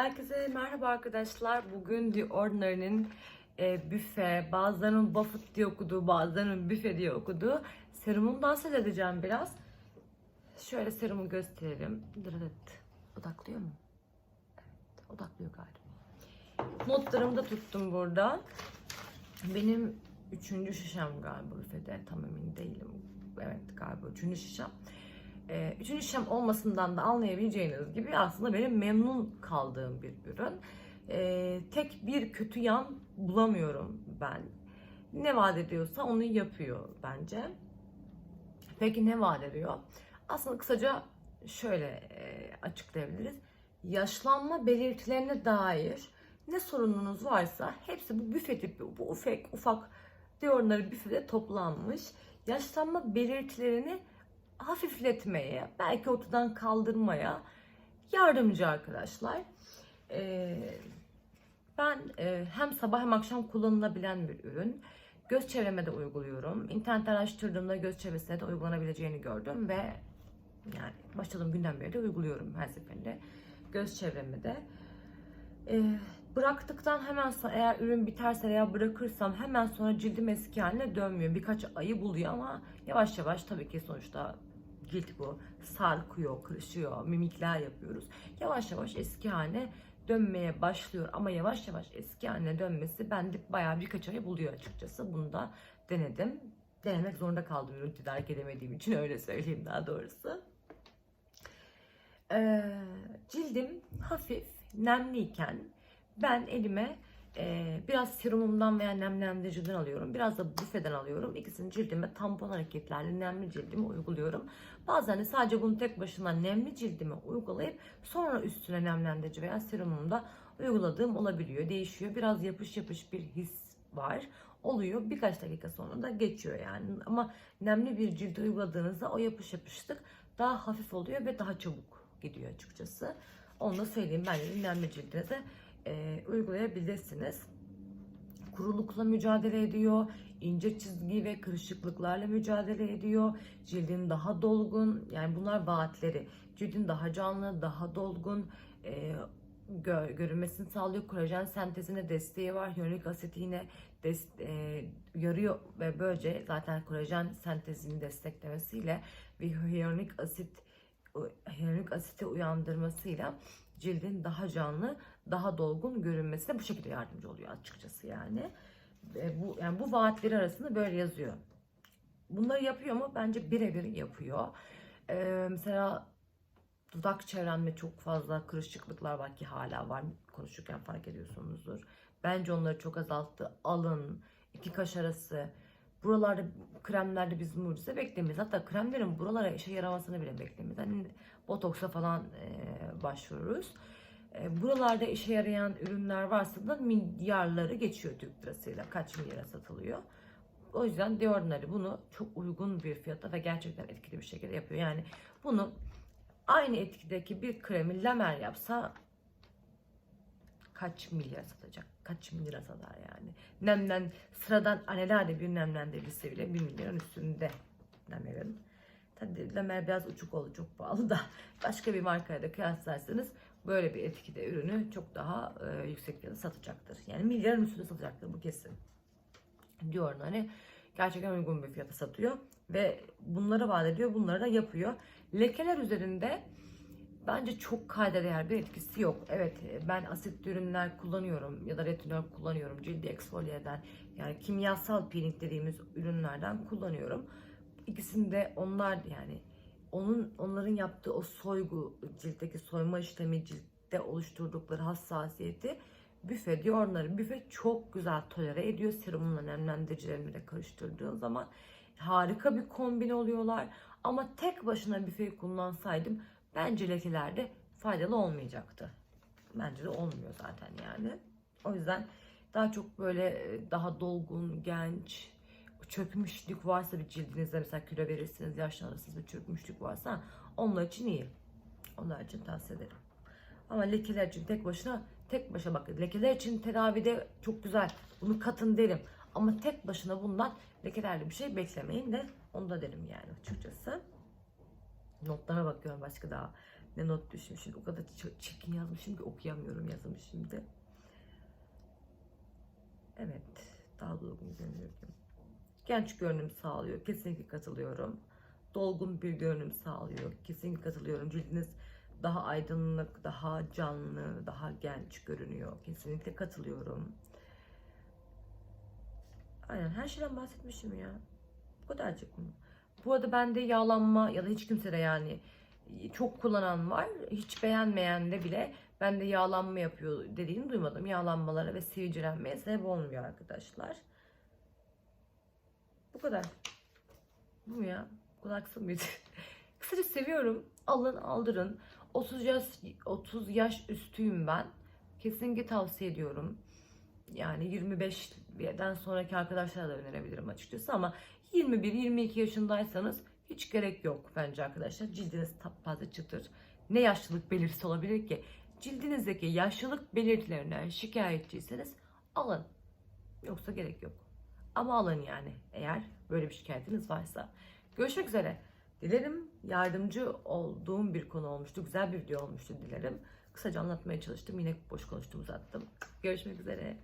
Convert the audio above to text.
Herkese merhaba arkadaşlar. Bugün The Ordinary'nin e, büfe, bazılarının Buffett diye okuduğu, bazılarının büfe diye okuduğu serumundan söz edeceğim biraz. Şöyle serumu gösterelim. Dırırt. Odaklıyor mu? Evet, odaklıyor galiba. Notlarımı da tuttum burada. Benim üçüncü şişem galiba büfede. Tam emin değilim. Evet galiba üçüncü şişem. Ee, üçüncü şişem olmasından da anlayabileceğiniz gibi aslında benim memnun kaldığım bir ürün. Ee, tek bir kötü yan bulamıyorum ben. Ne vaat ediyorsa onu yapıyor bence. Peki ne vaat ediyor? Aslında kısaca şöyle e, açıklayabiliriz. Yaşlanma belirtilerine dair ne sorununuz varsa hepsi bu büfe tipi, bu ufak ufak diyorları büfede toplanmış. Yaşlanma belirtilerini hafifletmeye, belki ortadan kaldırmaya yardımcı arkadaşlar. Ee, ben e, hem sabah hem akşam kullanılabilen bir ürün. Göz çevreme de uyguluyorum. İnternetten araştırdığımda göz çevresine de uygulanabileceğini gördüm ve yani başladığım günden beri de uyguluyorum her seferinde. Göz çevreme de. Ee, bıraktıktan hemen sonra eğer ürün biterse veya bırakırsam hemen sonra cildim eski haline dönmüyor. Birkaç ayı buluyor ama yavaş yavaş tabii ki sonuçta cilt bu sarkıyor, kırışıyor, mimikler yapıyoruz. Yavaş yavaş eski haline dönmeye başlıyor ama yavaş yavaş eski haline dönmesi bende bayağı birkaç ay buluyor açıkçası. Bunu da denedim. Denemek zorunda kaldım ürün tedarik edemediğim için öyle söyleyeyim daha doğrusu. Ee, cildim hafif nemliyken ben elime e, biraz serumumdan veya nemlendiriciden alıyorum. Biraz da büfeden alıyorum. İkisini cildime tampon hareketlerle nemli cildime uyguluyorum. Bazen de sadece bunu tek başına nemli cildime uygulayıp sonra üstüne nemlendirici veya serumumda uyguladığım olabiliyor. Değişiyor. Biraz yapış yapış bir his var. Oluyor. Birkaç dakika sonra da geçiyor yani. Ama nemli bir cilde uyguladığınızda o yapış yapışlık daha hafif oluyor ve daha çabuk gidiyor açıkçası. Onu da söyleyeyim. Bence nemli cildinize e, uygulayabilirsiniz. Kurulukla mücadele ediyor, ince çizgi ve kırışıklıklarla mücadele ediyor. Cildin daha dolgun, yani bunlar vaatleri. Cildin daha canlı, daha dolgun, e, gö- görünmesini sağlıyor. Kolajen sentezine desteği var. Hyaluronik asit yine des- e, yarıyor ve böylece zaten kolajen sentezini desteklemesiyle ve hyaluronik asit hyaluronik asiti uyandırmasıyla cildin daha canlı, daha dolgun görünmesine bu şekilde yardımcı oluyor açıkçası yani. E, bu yani bu vaatleri arasında böyle yazıyor. Bunları yapıyor mu? Bence birebir yapıyor. E, mesela dudak çevremde çok fazla kırışıklıklar var ki hala var. Konuşurken fark ediyorsunuzdur. Bence onları çok azalttı. Alın, iki kaş arası. Buralarda kremlerde biz mucize beklemeyiz. Hatta kremlerin buralara işe yaramasını bile beklemeyiz. Hani botoksa falan e, başvururuz. E, buralarda işe yarayan ürünler varsa da milyarları geçiyor Türk lirasıyla. Kaç milyara satılıyor. O yüzden The Ordinary bunu çok uygun bir fiyata ve gerçekten etkili bir şekilde yapıyor. Yani bunu aynı etkideki bir kremi Lamer yapsa kaç milyar satacak? Kaç milyara satar yani? Nemlen sıradan anelade bir nemlendiricisi bile 1 milyarın üstünde Lamer'in. Tabii Lamer biraz uçuk oldu çok pahalı da başka bir markaya da kıyaslarsanız böyle bir etkide ürünü çok daha e, yüksek fiyata satacaktır. Yani milyarın üstünde satacaktır bu kesin. Diyor hani gerçekten uygun bir fiyata satıyor ve bunları vaat ediyor, bunları da yapıyor. Lekeler üzerinde bence çok kayda değer bir etkisi yok. Evet ben asitli ürünler kullanıyorum ya da retinol kullanıyorum. Cildi eksfolye eden yani kimyasal peeling dediğimiz ürünlerden kullanıyorum. İkisinde onlar yani onun onların yaptığı o soygu ciltteki soyma işlemi ciltte oluşturdukları hassasiyeti büfe diyor onları büfe çok güzel tolere ediyor serumla nemlendiricilerini de karıştırdığın zaman harika bir kombin oluyorlar ama tek başına büfeyi kullansaydım bence lekelerde faydalı olmayacaktı. Bence de olmuyor zaten yani. O yüzden daha çok böyle e, daha dolgun, genç, çökmüşlük varsa bir cildinizde mesela kilo verirsiniz, yaşlanırsınız bir çökmüşlük varsa onlar için iyi. Onlar için tavsiye ederim. Ama lekeler için tek başına tek başına bakın lekeler için tedavide çok güzel. Bunu katın derim. Ama tek başına bundan lekelerle bir şey beklemeyin de onu da derim yani açıkçası. Notlara bakıyorum başka daha ne not düşmüşüm. O kadar ç- çirkin yazmışım ki okuyamıyorum yazımı şimdi. Evet. Daha dolgun görünüyorum. Genç görünüm sağlıyor. Kesinlikle katılıyorum. Dolgun bir görünüm sağlıyor. Kesinlikle katılıyorum. Cildiniz daha aydınlık, daha canlı, daha genç görünüyor. Kesinlikle katılıyorum. Aynen her şeyden bahsetmişim ya. Bu kadarcık mı? Bu arada bende yağlanma ya da hiç kimse de yani çok kullanan var. Hiç beğenmeyen de bile bende yağlanma yapıyor dediğini duymadım. Yağlanmalara ve sivilcelenmeye sebep olmuyor arkadaşlar. Bu kadar. Bu mu ya? Bu kadar kısa mıydı? Kısaca seviyorum. Alın aldırın. 30 yaş 30 yaş üstüyüm ben. Kesinlikle tavsiye ediyorum. Yani 25'den sonraki arkadaşlara da önerebilirim açıkçası ama 21-22 yaşındaysanız hiç gerek yok bence arkadaşlar. Cildiniz taptaze çıtır. Ne yaşlılık belirtisi olabilir ki? Cildinizdeki yaşlılık belirtilerinden şikayetçiyseniz alın. Yoksa gerek yok. Ama alın yani eğer böyle bir şikayetiniz varsa. Görüşmek üzere. Dilerim yardımcı olduğum bir konu olmuştu. Güzel bir video olmuştu dilerim. Kısaca anlatmaya çalıştım. Yine boş konuştum uzattım. Görüşmek üzere.